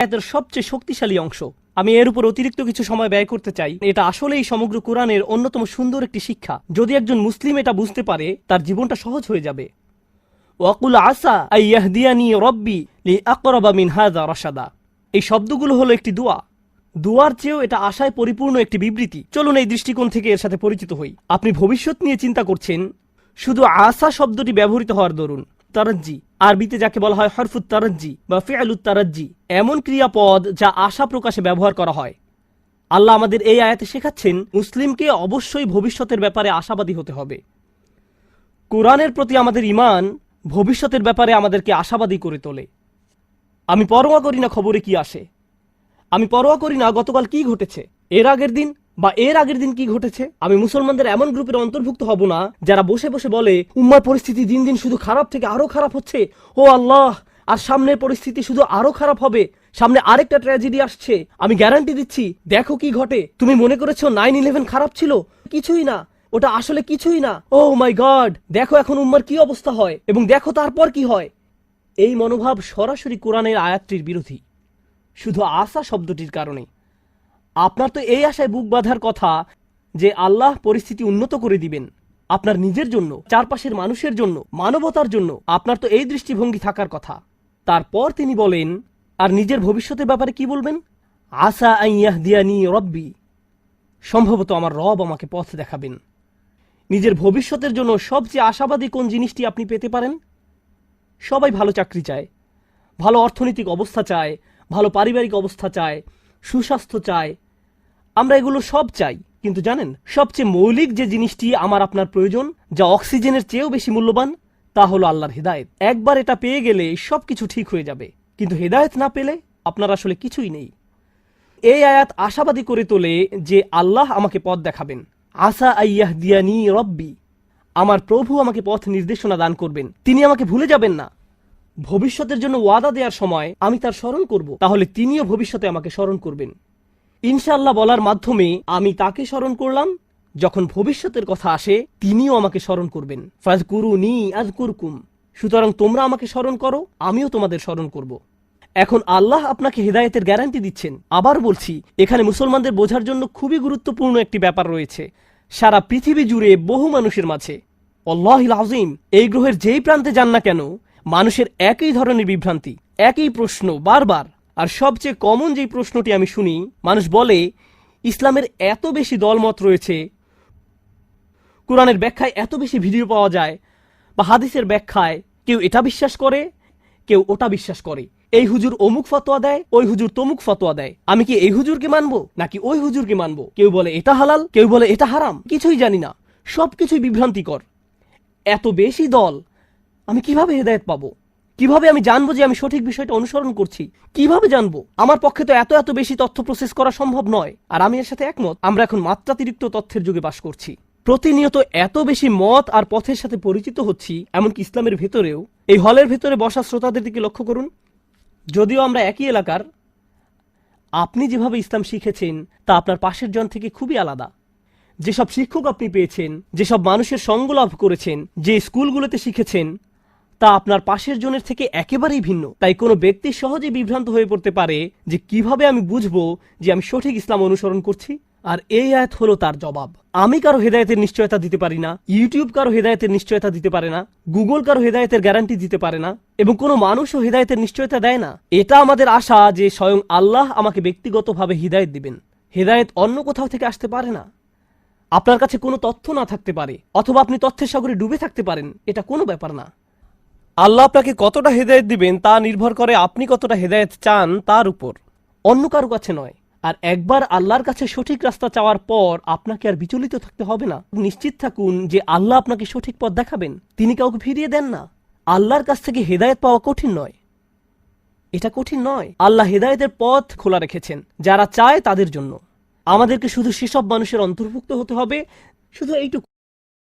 এদের সবচেয়ে শক্তিশালী অংশ। আমি এর উপর অতিরিক্ত কিছু সময় ব্যয় করতে চাই। এটা আসলেই সমগ্র কোরআনের অন্যতম সুন্দর একটি শিক্ষা। যদি একজন মুসলিম এটা বুঝতে পারে, তার জীবনটা সহজ হয়ে যাবে। ওয়াকুল আসা আইয়াহদিয়ানি রব্বি লি আকরাবা মিন হাযা রাশাদা। এই শব্দগুলো হলো একটি দোয়া। দুয়ার চেয়েও এটা আশায় পরিপূর্ণ একটি বিবৃতি। চলুন এই দৃষ্টিকোণ থেকে এর সাথে পরিচিত হই। আপনি ভবিষ্যৎ নিয়ে চিন্তা করছেন, শুধু আশা শব্দটি ব্যবহৃত হওয়ার দরুন। তারাজ্জি। আরবিতে যাকে বলা হয় হরফুত তারাজ্জি বা ফেয়ালুত তারাজ্জি এমন ক্রিয়াপদ যা আশা প্রকাশে ব্যবহার করা হয়। আল্লাহ আমাদের এই আয়াতে শেখাচ্ছেন, মুসলিমকে অবশ্যই ভবিষ্যতের ব্যাপারে আশাবাদী হতে হবে। কোরআনের প্রতি আমাদের ইমান ভবিষ্যতের ব্যাপারে আমাদেরকে আশাবাদী করে তোলে। আমি পরোয়া করি না খবরে কি আসে। আমি পরোয়া করি না গতকাল কি ঘটেছে। এর আগের দিন বা এর আগের দিন কি ঘটেছে? আমি মুসলমানদের এমন গ্রুপের অন্তর্ভুক্ত হব না, যারা বসে বসে বলে, উম্মার পরিস্থিতি দিন দিন শুধু খারাপ থেকে আরও খারাপ হচ্ছে। ও আল্লাহ, আর সামনের পরিস্থিতি শুধু আরও খারাপ হবে। সামনে আরেকটা ট্র্যাজেডি আসছে। আমি গ্যারান্টি দিচ্ছি, দেখো কি ঘটে। তুমি মনে করেছ নাইন ইলেভেন খারাপ ছিল? কিছুই না। ওটা আসলে কিছুই না। ও মাই গড দেখো এখন উম্মার কি অবস্থা হয়, এবং দেখো তারপর কি হয়। এই মনোভাব সরাসরি কোরআনের আয়াতটির বিরোধী। শুধু আশা শব্দটির কারণে। আপনার তো এই আশায় বুক বাঁধার কথা যে আল্লাহ পরিস্থিতি উন্নত করে দিবেন। আপনার নিজের জন্য, চারপাশের মানুষের জন্য, মানবতার জন্য আপনার তো এই দৃষ্টিভঙ্গি থাকার কথা। তারপর তিনি বলেন, আর নিজের ভবিষ্যতের ব্যাপারে কি বলবেন? আইয়াহ দিয়ানি রব্বি। সম্ভবত আমার রব আমাকে পথ দেখাবেন। নিজের ভবিষ্যতের জন্য সবচেয়ে আশাবাদী কোন জিনিসটি আপনি পেতে পারেন? সবাই ভালো চাকরি চায়, ভালো অর্থনৈতিক অবস্থা চায়, ভালো পারিবারিক অবস্থা চায় সুস্বাস্থ্য চায় আমরা এগুলো সব চাই। কিন্তু জানেন, সবচেয়ে মৌলিক যে জিনিসটি আমার আপনার প্রয়োজন, যা অক্সিজেনের চেয়েও বেশি মূল্যবান, তা হলো আল্লাহর হেদায়েত। একবার এটা পেয়ে গেলে সবকিছু ঠিক হয়ে যাবে। কিন্তু হেদায়েত না পেলে আপনার আসলে কিছুই নেই। এই আয়াত আশাবাদী করে তোলে যে আল্লাহ আমাকে পথ দেখাবেন। আসা আইয়াহ দিয়ানি রব্বি, আমার প্রভু আমাকে পথ নির্দেশনা দান করবেন। তিনি আমাকে ভুলে যাবেন না। ভবিষ্যতের জন্য ওয়াদা দেওয়ার সময় আমি তার স্মরণ করব। তাহলে তিনিও ভবিষ্যতে আমাকে স্মরণ করবেন। ইনশাল্লাহ বলার মাধ্যমে আমি তাকে স্মরণ করলাম। যখন ভবিষ্যতের কথা আসে, তিনিও আমাকে স্মরণ করবেন। ফাজ কুরু নি আজ কুরকুম সুতরাং তোমরা আমাকে স্মরণ করো, আমিও তোমাদের স্মরণ করব। এখন আল্লাহ আপনাকে হেদায়েতের গ্যারান্টি দিচ্ছেন। আবার বলছি, এখানে মুসলমানদের বোঝার জন্য খুবই গুরুত্বপূর্ণ একটি ব্যাপার রয়েছে। সারা পৃথিবী জুড়ে বহু মানুষের মাঝে। অল্লাহ আজিম এই গ্রহের যেই প্রান্তে যান না কেন মানুষের একই ধরনের বিভ্রান্তি, একই প্রশ্ন বারবার। আর সবচেয়ে কমন যেই প্রশ্নটি আমি শুনি, মানুষ বলে, ইসলামের এত বেশি দলমত রয়েছে, কোরআনের ব্যাখ্যায় এত বেশি ভিডিও পাওয়া যায় বা হাদিসের ব্যাখ্যায় কেউ এটা বিশ্বাস করে, কেউ ওটা বিশ্বাস করে। এই হুজুর অমুক ফতোয়া দেয়, ওই হুজুর তমুক ফতোয়া দেয়। আমি কি এই হুজুরকে মানবো, নাকি ওই হুজুরকে মানবো? কেউ বলে, এটা হালাল। কেউ বলে, এটা হারাম। কিছুই জানি না। সবকিছুই বিভ্রান্তিকর। এত বেশি দল আমি কীভাবে হেদায়েত পাবো? কীভাবে আমি জানব যে আমি সঠিক বিষয়টা অনুসরণ করছি? কীভাবে জানব? আমার পক্ষে তো এত এত বেশি তথ্য প্রসেস করা সম্ভব নয়। আর আমি এর সাথে একমত, আমরা এখন মাত্রাতিরিক্ত তথ্যের যুগে বাস করছি। প্রতিনিয়ত এত বেশি মত আর পথের সাথে পরিচিত হচ্ছি, এমনকি ইসলামের ভেতরেও। এই হলের ভেতরে বসা শ্রোতাদের দিকে লক্ষ্য করুন। যদিও আমরা একই এলাকার, আপনি যেভাবে ইসলাম শিখেছেন, তা আপনার পাশের জন থেকে খুবই আলাদা। যেসব শিক্ষক আপনি পেয়েছেন, যেসব মানুষের সঙ্গ লাভ করেছেন, যে স্কুলগুলোতে শিখেছেন তা আপনার পাশের জনের থেকে একেবারেই ভিন্ন। তাই কোনো ব্যক্তি সহজে বিভ্রান্ত হয়ে পড়তে পারে যে কীভাবে আমি বুঝব যে আমি সঠিক ইসলাম অনুসরণ করছি? আর এই আয়াত হলো তার জবাব। আমি কারও হেদায়তের নিশ্চয়তা দিতে পারি না, ইউটিউব কারও হেদায়তের নিশ্চয়তা দিতে পারে না, গুগল কারও হেদায়তের গ্যারান্টি দিতে পারে না, এবং কোনো মানুষও হেদায়তের নিশ্চয়তা দেয় না। এটা আমাদের আশা যে স্বয়ং আল্লাহ আমাকে ব্যক্তিগতভাবে হিদায়ত দিবেন। হেদায়েত অন্য কোথাও থেকে আসতে পারে না। আপনার কাছে কোনো তথ্য না থাকতে পারে, অথবা আপনি তথ্যের সাগরে ডুবে থাকতে পারেন, এটা কোনো ব্যাপার না। আল্লাহ আপনাকে কতটা হেদায়েত দিবেন তা নির্ভর করে আপনি কতটা হেদায়েত চান তার উপর। অন্য কারও কাছে নয়। আর একবার আল্লাহর কাছে সঠিক রাস্তা চাওয়ার পর আপনাকে আর বিচলিত থাকতে হবে না। নিশ্চিত থাকুন যে আল্লাহ আপনাকে সঠিক পথ দেখাবেন। তিনি কাউকে ফিরিয়ে দেন না। আল্লাহর কাছ থেকে হেদায়েত পাওয়া কঠিন নয়। এটা কঠিন নয়। আল্লাহ হেদায়েতের পথ খোলা রেখেছেন, যারা চায় তাদের জন্য। আমাদেরকে শুধু সেসব মানুষের অন্তর্ভুক্ত হতে হবে। শুধু এইটুকু।